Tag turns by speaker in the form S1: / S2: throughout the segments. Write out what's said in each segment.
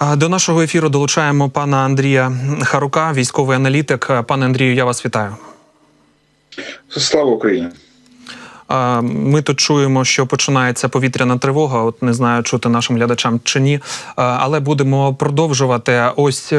S1: До нашого ефіру долучаємо пана Андрія Харука, військовий аналітик. Пане Андрію, я вас вітаю.
S2: Слава Україні.
S1: Ми тут чуємо, що починається повітряна тривога. От не знаю, чути нашим глядачам чи ні. Але будемо продовжувати. Ось е,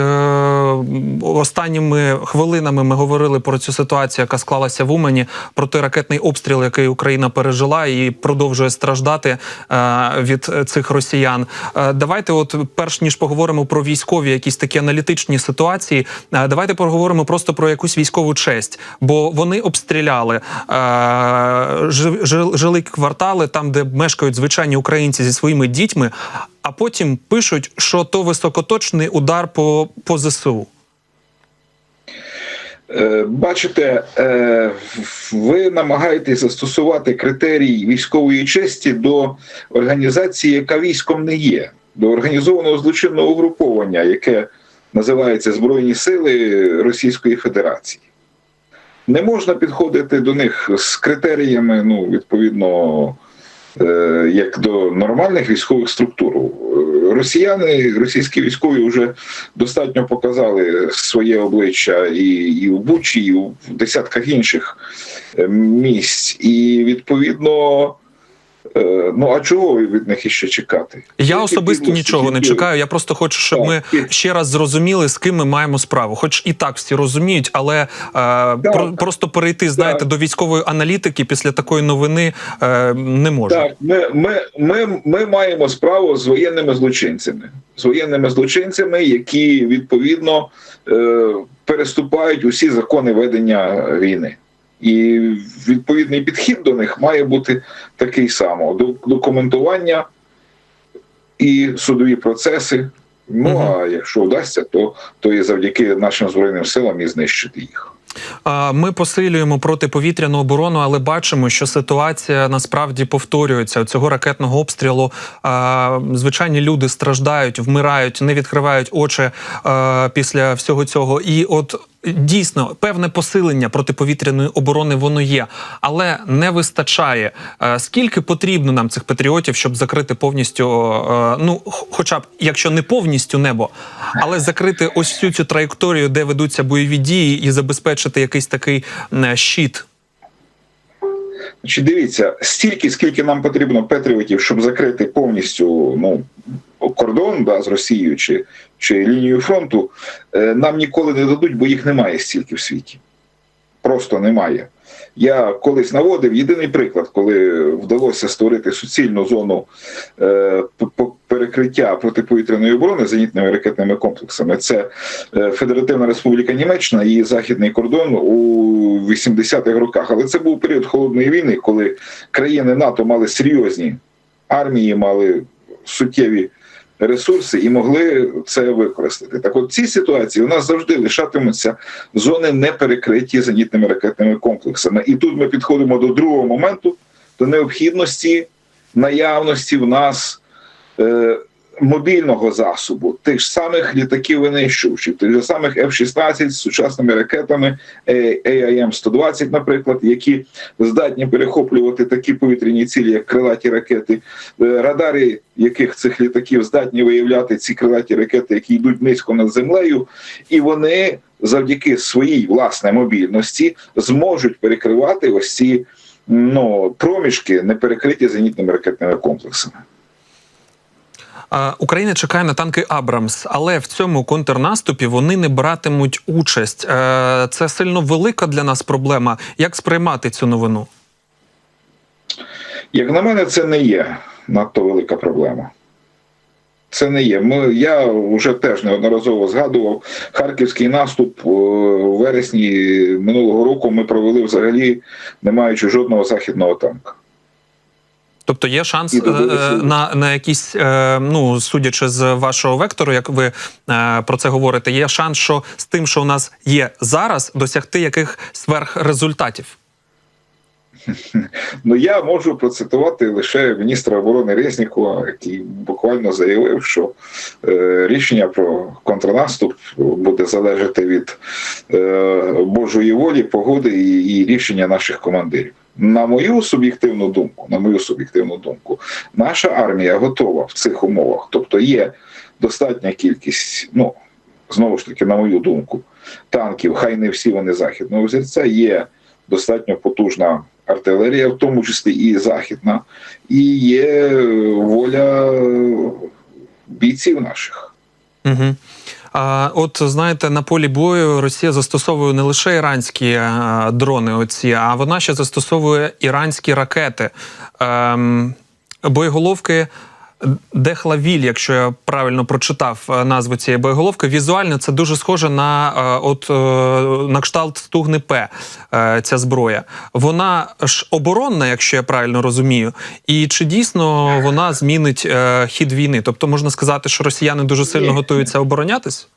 S1: останніми хвилинами ми говорили про цю ситуацію, яка склалася в Умані, про той ракетний обстріл, який Україна пережила і продовжує страждати е, від цих росіян. Е, Давайте, от перш ніж поговоримо про військові, якісь такі аналітичні ситуації. Давайте поговоримо просто про якусь військову честь, бо вони обстріляли жилі квартали, там, де мешкають звичайні українці зі своїми дітьми, а потім пишуть, що то високоточний удар по, по ЗСУ.
S2: Е, Бачите, е, ви намагаєтесь застосувати критерії військової честі до організації, яка військом не є, до організованого злочинного угруповання, яке називається Збройні Сили Російської Федерації. Не можна підходити до них з критеріями, ну, відповідно, е, як до нормальних військових структур. Е, Росіяни, російські військові вже достатньо показали своє обличчя і, і в Бучі, і в десятках інших е, місць. І відповідно, ну а чого від них іще чекати?
S1: Я особисто нічого не чекаю. Я просто хочу, щоб
S2: Так,
S1: ми ще раз зрозуміли, з ким ми маємо справу. Хоч і так всі розуміють, але е, про, просто перейти, знаєте,
S2: Так.
S1: до військової аналітики після такої новини е, не можна.
S2: Так, ми, ми, ми, ми маємо справу з воєнними злочинцями, з воєнними злочинцями, які відповідно е, переступають усі закони ведення війни. І відповідний підхід до них має бути такий само: До- документування і судові процеси. Ну
S1: Мгм.
S2: а якщо вдасться, то, то і завдяки нашим збройним силам і знищити їх.
S1: Ми посилюємо протиповітряну оборону, але бачимо, що ситуація насправді повторюється. Цього ракетного обстрілу звичайні люди страждають, вмирають, не відкривають очі після всього цього. І от дійсно певне посилення протиповітряної оборони воно є, але не вистачає. Скільки потрібно нам цих патріотів, щоб закрити повністю, ну хоча б якщо не повністю небо, але закрити ось всю цю траєкторію, де ведуться бойові дії, і забезпечити якийсь такий щит.
S2: Значить, дивіться, стільки, скільки нам потрібно петріотів, щоб закрити повністю ну, кордон да, з Росією чи, чи лінію фронту, е, нам ніколи не дадуть, бо їх немає стільки в світі. Просто немає. Я колись наводив єдиний приклад, коли вдалося створити суцільну зону е, перекриття протиповітряної оборони зенітними ракетними комплексами. Це е, Федеративна Республіка Німеччина і західний кордон у 80-х роках. Але це був період холодної війни, коли країни НАТО мали серйозні армії, мали суттєві ресурси і могли це використати. Так, от ці ситуації у нас завжди лишатимуться зони не перекриті зенітними ракетними комплексами. І тут ми підходимо до другого моменту, до необхідності наявності в нас. Е, Мобільного засобу, тих ж самих літаків винищувачів, тих же самих F-16 з сучасними ракетами е, AIM-120, наприклад, які здатні перехоплювати такі повітряні цілі, як крилаті ракети, Е, радари яких цих літаків здатні виявляти ці крилаті ракети, які йдуть низько над землею, і вони завдяки своїй власне мобільності зможуть перекривати ось ці ну, проміжки, не перекриті зенітними ракетними комплексами.
S1: Україна чекає на танки Абрамс, але в цьому контрнаступі вони не братимуть участь. Е, Це сильно велика для нас проблема. Як сприймати цю новину?
S2: Як на мене, це не є надто велика проблема. Це не є. Ми, я вже теж неодноразово згадував харківський наступ е, у вересні минулого року. Ми провели взагалі, не маючи жодного західного танка.
S1: Тобто є шанс е, на, на якісь, е, ну судячи з вашого вектору, як ви е, про це говорите, є шанс, що з тим, що у нас є зараз, досягти яких сверхрезультатів.
S2: Ну я можу процитувати лише міністра оборони Резнікова, який буквально заявив, що е, рішення про контрнаступ буде залежати від е, Божої волі, погоди і, рішення наших командирів. На мою суб'єктивну думку, на мою суб'єктивну думку, наша армія готова в цих умовах, тобто є достатня кількість, ну знову ж таки, на мою думку, танків, хай не всі вони західного взірця, є достатньо потужна артилерія, в тому числі і західна, і є воля бійців наших.
S1: Угу. А, от знаєте, на полі бою Росія застосовує не лише іранські е, дрони, оці, а вона ще застосовує іранські ракети, ем, боєголовки. Дехлавіль, якщо я правильно прочитав е, назву цієї боєголовки, візуально це дуже схоже на е, от е, на кшталт стугни П. Ця зброя. Вона ж оборонна, якщо я правильно розумію. І чи дійсно вона змінить хід війни? Тобто можна сказати, що росіяни дуже сильно готуються оборонятись?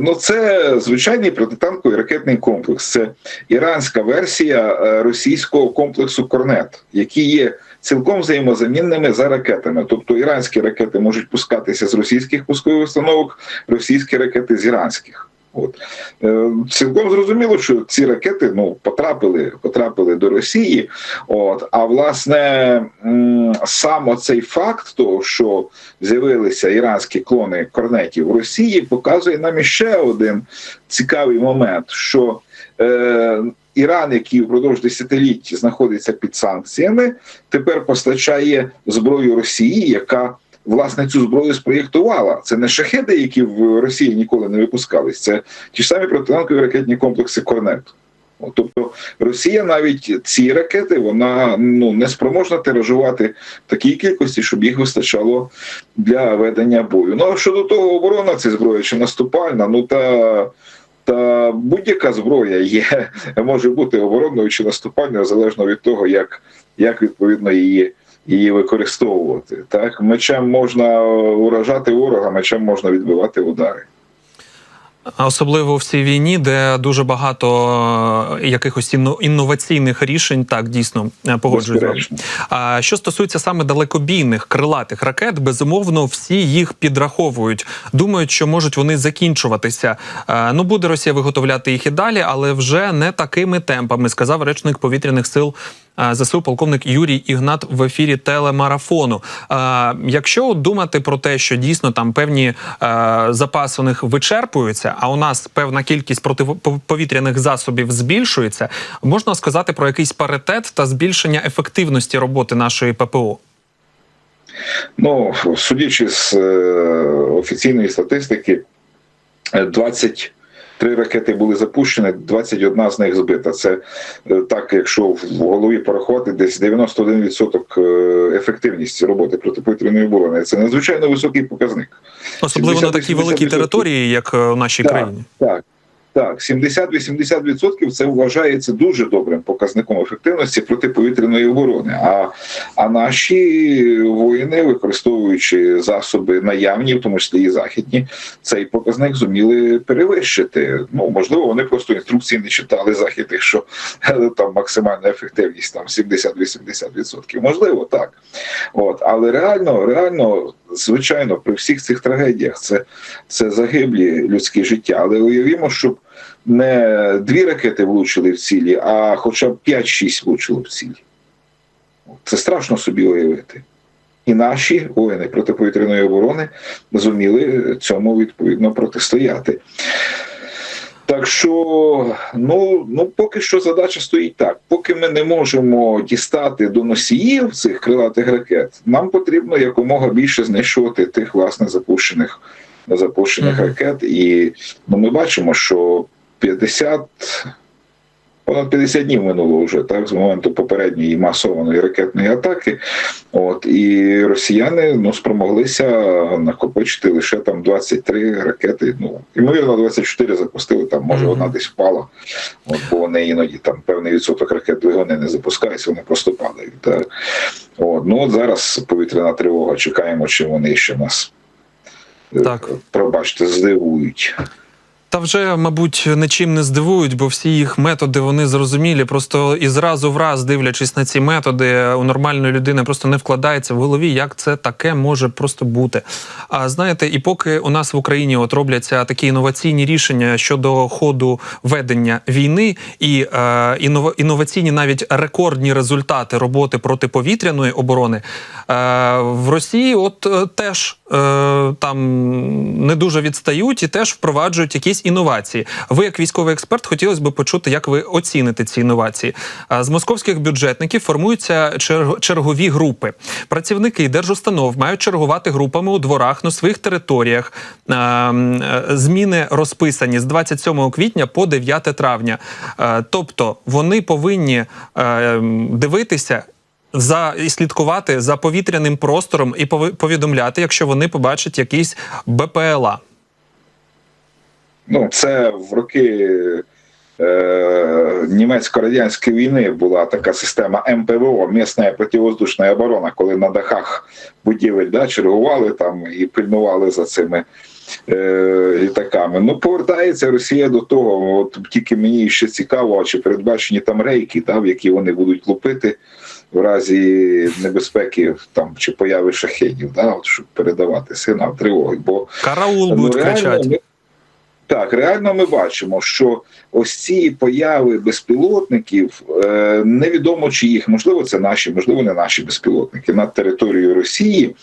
S2: Ну, це звичайний протитанковий ракетний комплекс. Це іранська версія російського комплексу Корнет, які є цілком взаємозамінними за ракетами. Тобто іранські ракети можуть пускатися з російських пускових установок, російські ракети з іранських. От Е, цілком зрозуміло, що ці ракети ну потрапили, потрапили до Росії. От а власне сам оцей факт того, що з'явилися іранські клони корнетів в Росії, показує нам іще один цікавий момент, що е, Іран, який впродовж десятиліть знаходиться під санкціями, тепер постачає зброю Росії, яка власне цю зброю спроєктувала. Це не шахеди, які в Росії ніколи не випускались. Це ті ж самі протитанкові ракетні комплекси Корнет. Тобто Росія навіть ці ракети вона ну не спроможна тиражувати в такій кількості, щоб їх вистачало для ведення бою. Ну а щодо того, оборона це зброя чи наступальна, ну та. Та будь-яка зброя є, може бути оборонною чи наступальною, залежно від того, як, як відповідно її, її використовувати. Так, мечем можна уражати ворога, мечем можна відбивати удари.
S1: Особливо в цій війні, де дуже багато е, якихось інно- інноваційних рішень, так дійсно е.
S2: Безперечно.
S1: А що стосується саме далекобійних крилатих ракет, безумовно, всі їх підраховують. Думають, що можуть вони закінчуватися. Е, Ну буде Росія виготовляти їх і далі, але вже не такими темпами, сказав речник повітряних сил. Е, ЗСУ полковник Юрій Ігнат в ефірі телемарафону. Е, якщо думати про те, що дійсно там певні е, запаси у них вичерпуються, а у нас певна кількість протиповітряних засобів збільшується, можна сказати про якийсь паритет та збільшення ефективності роботи нашої ППО.
S2: Ну судячи з офіційної статистики, 20 Три ракети були запущені, 21 з них збита. Це е, так, якщо в голові порахувати, десь 91% е, ефективність роботи протиповітряної оборони. Це надзвичайно високий показник,
S1: особливо 70, на такій великій території, як е, в нашій
S2: так,
S1: країні.
S2: Так. Так, 70-80% це вважається дуже добрим показником ефективності протиповітряної оборони. А, а наші воїни, використовуючи засоби наявні, в тому числі і західні, цей показник зуміли перевищити. Ну можливо, вони просто інструкції не читали західних, що е, там максимальна ефективність там 70-80%. Можливо, так. От, але реально, реально, звичайно, при всіх цих трагедіях це, це загиблі людські життя. Але уявімо, щоб не дві ракети влучили в цілі, а хоча б 5-6 влучили в цілі. Це страшно собі уявити. І наші воїни протиповітряної оборони зуміли цьому відповідно протистояти. Так що, ну, ну поки що задача стоїть так. Поки ми не можемо дістати до носіїв цих крилатих ракет, нам потрібно якомога більше знищувати тих власне запущених запущених
S1: Мгм.
S2: ракет. І ну, ми бачимо, що 50, понад 50 днів минуло вже так з моменту попередньої масованої ракетної атаки. От і росіяни ну спромоглися накопичити лише там 23 ракети. Ну ймовірно, 24 запустили. Там може одна десь впала. От бо вони іноді там певний відсоток ракет двигуни не запускаються, вони просто падають. Так. От ну от зараз повітряна тривога. Чекаємо, чи вони ще нас е,
S1: Так.
S2: пробачте, здивують.
S1: Та вже, мабуть, нічим не здивують, бо всі їх методи вони зрозумілі. Просто і зразу в раз, дивлячись на ці методи, у нормальної людини просто не вкладається в голові, як це таке може просто бути. А знаєте, і поки у нас в Україні от робляться такі інноваційні рішення щодо ходу ведення війни, і е, іннова- інноваційні навіть рекордні результати роботи протиповітряної оборони е, в Росії, от е, теж е, там не дуже відстають і теж впроваджують якісь інновації. Ви, як військовий експерт, хотілося б почути, як ви оціните ці інновації. З московських бюджетників формуються черг- чергові групи. Працівники держустанов мають чергувати групами у дворах на своїх територіях. Е, Зміни розписані з 27 квітня по 9 травня. Тобто вони повинні е, дивитися за і слідкувати за повітряним простором і повідомляти, якщо вони побачать якісь БПЛА.
S2: Ну, це в роки е, німецько-радянської війни була така система МПВО, місна противоздушна оборона, коли на дахах будівель да, чергували там і пильнували за цими е, літаками. Ну, повертається Росія до того. От тільки мені ще цікаво, чи передбачені там рейки, да, в які вони будуть лупити. В разі небезпеки там чи появи шахедів, да, от, щоб передавати сигнал тривоги. Бо
S1: Караул
S2: Ну, реально,
S1: кричати.
S2: Так, реально ми бачимо, що ось ці появи безпілотників е, невідомо чи їх, можливо, це наші, можливо, не наші безпілотники над територією Росії,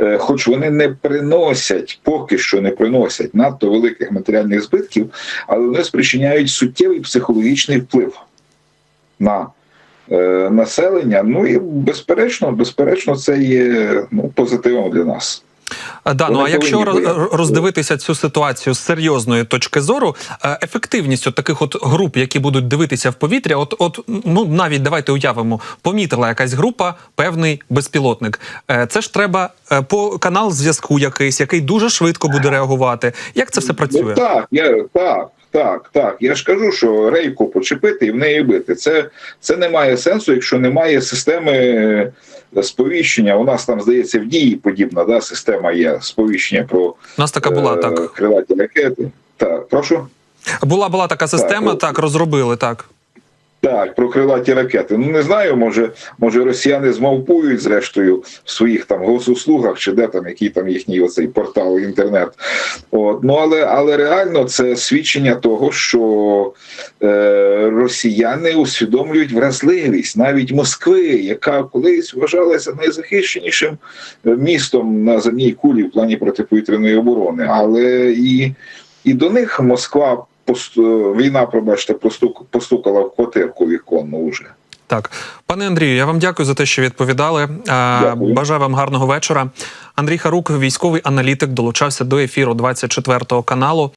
S2: е, хоч вони не приносять, поки що не приносять надто великих матеріальних збитків, але вони спричиняють суттєвий психологічний вплив на е, населення. Ну і безперечно, безперечно, це є ну, позитивом для нас.
S1: А, Да, ну а якщо
S2: повинні
S1: роздивитися цю ситуацію з серйозної точки зору, е, ефективність от таких от груп, які будуть дивитися в повітря, от, от ну навіть давайте уявимо, помітила якась група, певний безпілотник. Е, Це ж треба е, по канал зв'язку якийсь, який дуже швидко буде реагувати. Як це все працює?
S2: Ну, так, я, так, так, так. Я ж кажу, що рейку почепити і в неї бити. Це, це не має сенсу, якщо немає системи е, сповіщення. У нас там, здається, в дії подібна да, система є сповіщення про
S1: У нас така була
S2: е,
S1: так.
S2: крилаті ракети. Так, прошу.
S1: Була була така система,
S2: Так,
S1: так розробили так.
S2: Так, про крилаті ракети. Ну не знаю, може, може росіяни змовпують зрештою в своїх там госуслугах, чи де там який там їхній оцей портал інтернет. От ну але але реально це свідчення того, що е, росіяни усвідомлюють вразливість навіть Москви, яка колись вважалася найзахищенішим е, містом на земній кулі в плані протиповітряної оборони, але і, і до них Москва. Війна, пробачте, постук- постукала в квартирку віконну вже.
S1: Так, пане Андрію, я вам дякую за те, що відповідали.
S2: Дякую.
S1: Бажаю вам гарного вечора. Андрій Харук, військовий аналітик, долучався до ефіру 24 каналу.